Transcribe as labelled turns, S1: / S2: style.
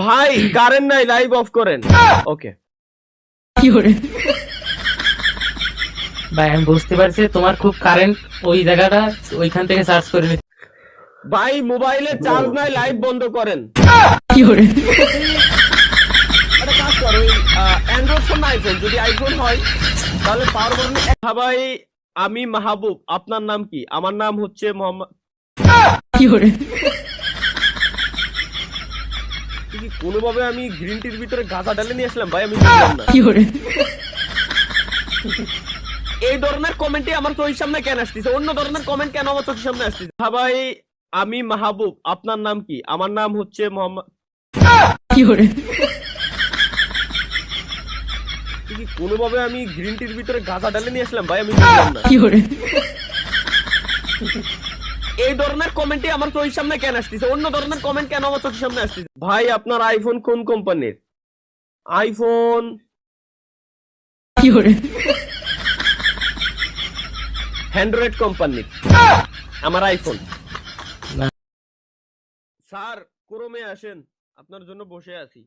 S1: ভাই কারেন্ট নাই live of করেন। ওকে
S2: ভাই আমি বুঝতে পারছি তোমার খুব কারেন্ট ওই জায়গাটা ওইখান থেকে সার্চ করে নিতে।
S1: ভাই মোবাইলে চার্জ নাই লাইভ বন্ধ করেন। কাজ করো অ্যান্ড্রয়েড ফোন আইফোন যদি আইফোন হয় তাহলে পাওয়ার বাটন হ্যাঁ ভাই আমি মাহবুব আপনার নাম কি? আমার নাম হচ্ছে মোহাম্মদ কি কোনোভাবে আমি গ্রিন টির ভিতরে গাঁজা ঢালে নিয়ে আসলাম ভাই আমি বুঝলাম না। এই ধরনের কমেন্টই আমার চোখের সামনে কেন আসতেছে? অন্য ধরনের কমেন্ট কেন আমার চোখের সামনে আসতেছে? হ্যাঁ ভাই আমি মাহবুব আপনার নাম কি? আমার নাম হচ্ছে মোহাম্মদ কোনোভাবে আমি গ্রিন টির ভিতরে গাঁজা ঢালে নিয়ে আসলাম ভাই আমি বুঝলাম না। ধরনের কমেন্টই আমার চোখের সামনে কেন আসতেছে? অন্য ধরনের কমেন্ট কেন আমার চোখের সামনে আসতেছে? ভাই আপনার আইফোন কোন কোম্পানির আইফোন হ্যান্ড্রয়েড কোম্পানির আমার আইফোন স্যার ক্রমে আসেন। আপনার জন্য বসে আছি।